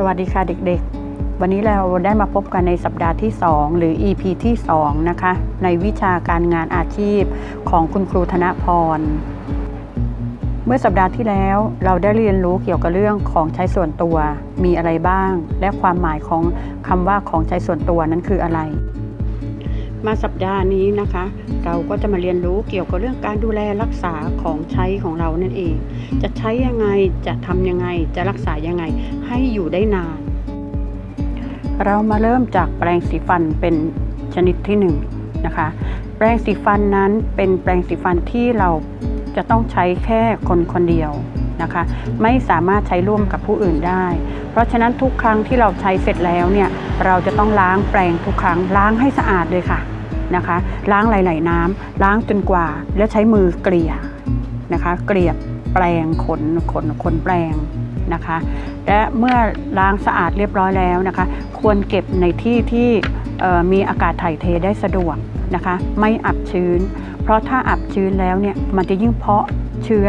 สวัสดีค่ะเด็กๆ วันนี้เราได้มาพบกันในสัปดาห์ที่ 2 หรือ EP ที่ 2 นะคะ ในวิชาการงานอาชีพของคุณครูธนพร เมื่อสัปดาห์ที่แล้วเราได้เรียนรู้เกี่ยวกับเรื่องของใช้ส่วนตัวมีอะไรบ้าง และความหมายของคำว่าของใช้ส่วนตัวนั้นคืออะไร มาสัปดาห์นี้นะคะ เราก็จะมาเรียนรู้เกี่ยวกับเรื่องการดูแลรักษาของใช้ของเรานั่นเอง จะใช้ยังไงจะทำยังไงจะรักษายังไงให้อยู่ได้นาน เรามาเริ่มจากแปรงสีฟันเป็นชนิดที่1นงนะคะ แปรงสีฟันนั้นเป็นแปรงสีฟันที่เราจะต้องใช้แค่คนคนเดียว นะคะ ไม่สามารถใช้ร่วมกับผู้อื่นได้ เพราะฉะนั้นทุกครั้งที่เราใช้เสร็จแล้วเนี่ยเราจะต้องล้างแปรงทุกครั้งล้างให้สะอาดเลยค่ะนะคะ ล้างไหลๆน้ำล้างจนกว่า แล้วใช้มือเกลี่ยนะคะ เกลี่ยแปรงขนขนขนแปรงนะคะ และเมื่อล้างสะอาดเรียบร้อยแล้วนะคะ ควรเก็บในที่ที่มีอากาศถ่ายเทได้สะดวกนะคะ ไม่อับชื้น เพราะถ้าอับชื้นแล้วเนี่ยมันจะยิ่งเพาะเชื้อ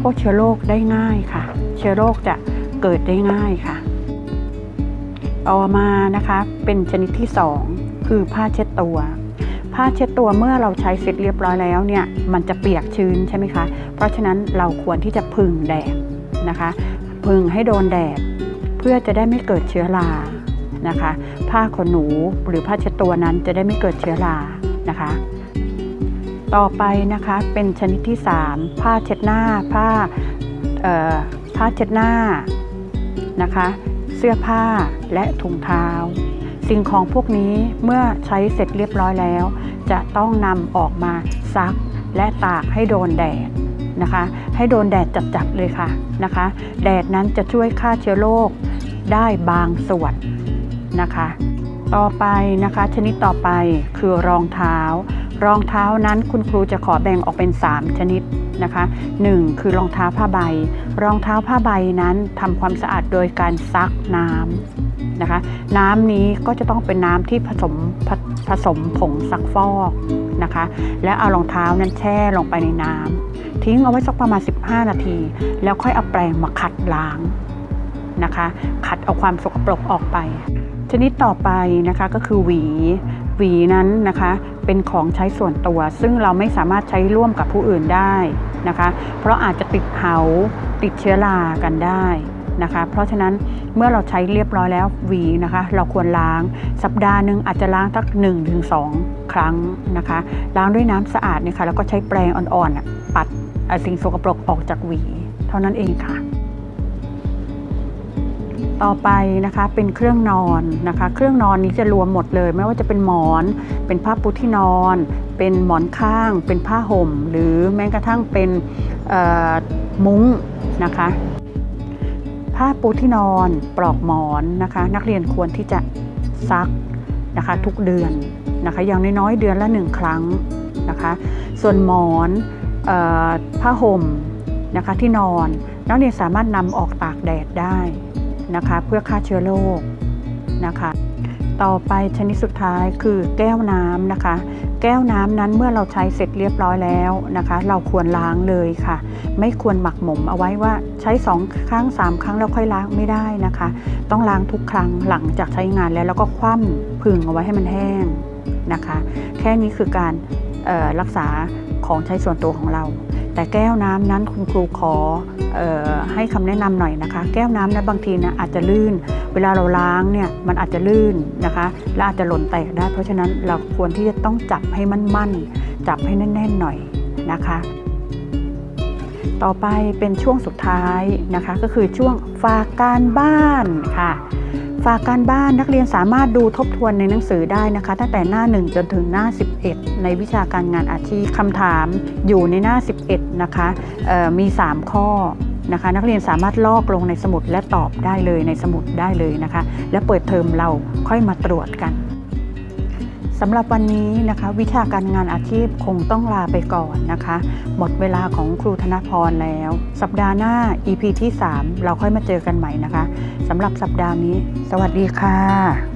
พวกเชื้อโรคได้ง่ายค่ะ เชื้อโรคจะเกิดได้ง่ายค่ะ ต่อมานะคะเป็นชนิดที่สองคือผ้าเช็ดตัวผ้าเช็ดตัวเมื่อเราใช้เสร็จเรียบร้อยแล้วเนี่ยมันจะเปียกชื้นใช่ไหมคะ เพราะฉะนั้นเราควรที่จะพึ่งแดดนะคะ พึ่งให้โดนแดด เพื่อจะได้ไม่เกิดเชื้อรานะคะ ผ้าขนหนูหรือผ้าเช็ดตัวนั้นจะได้ไม่เกิดเชื้อรานะคะ ต่อไปนะคะเป็นชนิดที่ 3 ผ้าเช็ดหน้า ผ้าผ้าเช็ดหน้านะคะ เสื้อผ้าและถุงเท้า สิ่งของพวกนี้เมื่อใช้เสร็จเรียบร้อยแล้ว จะต้องนำออกมาซักและตากให้โดนแดดนะคะ ให้โดนแดดจัดๆเลยค่ะนะคะ แดดนั้นจะช่วยฆ่าเชื้อโรคได้บางส่วนนะคะ ต่อไปนะคะชนิดต่อไปคือรองเท้า รองเท้านั้นคุณครูจะขอแบ่งออกเป็น 3 ชนิดนะคะ 1. คือรองเท้าผ้าใบ รองเท้าผ้าใบนั้นทำความสะอาดโดยการซักน้ำนะคะ น้ำนี้ก็จะต้องเป็นน้ำที่ผสมผผสมผงซักฟอกนะคะ และเอารองเท้านั้นแช่ลงไปในน้ำทิ้งเอาไว้สักประมาณ 15 นาที แล้วค่อยเอาแปรงมาขัดล้างนะคะ ขัดเอาความสกปรกออกไป ชนิดต่อไปนะคะก็คือหวี หวีนั้นนะคะเป็นของใช้ส่วนตัว ซึ่งเราไม่สามารถใช้ร่วมกับผู้อื่นได้นะคะ เพราะอาจจะติดเหาติดเชื้อรากันได้นะคะ เพราะฉะนั้นเมื่อเราใช้เรียบร้อยแล้วหวีนะคะ เราควรล้างสัปดาห์หนึ่งอาจจะล้างสัก1นถึงสครั้งนะคะ ล้างด้วยน้ำสะอาดเนี่ยค่ะแล้วก็ใช้แปรงอ่อนๆปัดสิ่งสกปรกออกจากหวี เท่านั้นเองค่ะ ต่อไปนะคะเป็นเครื่องนอนนะคะ เครื่องนอนนี้จะรวมหมดเลย ไม่ว่าจะเป็นหมอน เป็นผ้าปูที่นอน เป็นหมอนข้าง เป็นผ้าห่ม หรือแม้กระทั่งเป็นมุ้งนะคะผ้าปูที่นอนปลอกหมอนนะคะ นักเรียนควรที่จะซักนะคะทุกเดือนนะคะอย่างน้อยๆเดือนละหนึ่งครั้งนะคะ ส่วนหมอนออผ้าห่มนะคะที่นอน นักเรียนสามารถนำออกตากแดดได้ นะคะเพื่อฆ่าเชื้อโรคนะคะต่อไปชนิดสุดท้ายคือแก้วน้ำนะคะ แก้วน้ำนั้นเมื่อเราใช้เสร็จเรียบร้อยแล้วนะคะ เราควรล้างเลยค่ะ ไม่ควรหมักหมมเอาไว้ว่าใช้สองครั้งสามครั้งแล้วค่อยล้างไม่ได้นะคะ ต้องล้างทุกครั้งหลังจากใช้งานแล้วแล้วก็คว่ำผึ่งเอาไว้ให้มันแห้งนะคะ แค่นี้คือการรักษาของใช้ส่วนตัวของเรา แต่แก้วน้ำนั้นคุณครูขอออให้คำแนะนำหน่อยนะคะ แก้วน้ำนั้นบางทีนะอาจจะลื่น เวลาเราล้างเนี่ยมันอาจจะลื่นนะคะและอาจจะหล่นแตกได้ เพราะฉะนั้นเราควรที่จะต้องจับให้มั่นๆจับให้แน่นๆหน่อยนะคะ ต่อไปเป็นช่วงสุดท้ายนะคะ ก็คือช่วงฝากการบ้านค่ะ ฝากการบ้านนักเรียนสามารถดูทบทวนในหนังสือได้นะคะ ตั้งแต่หน้า 1 จนถึงหน้า 11 ในวิชาการงานอาชีพคำถามอยู่ในหน้า 11 นะคะมี 3 ข้อนะคะ นักเรียนสามารถลอกลงในสมุดและตอบได้เลยในสมุดได้เลยนะคะ และเปิดเทอมเราค่อยมาตรวจกัน สำหรับวันนี้นะคะวิชาการงานอาชีพคงต้องลาไปก่อนนะคะ หมดเวลาของครูธนพรแล้ว สัปดาห์หน้า EP ที่ 3 เราค่อยมาเจอกันใหม่นะคะสำหรับสัปดาห์นี้ สวัสดีค่ะ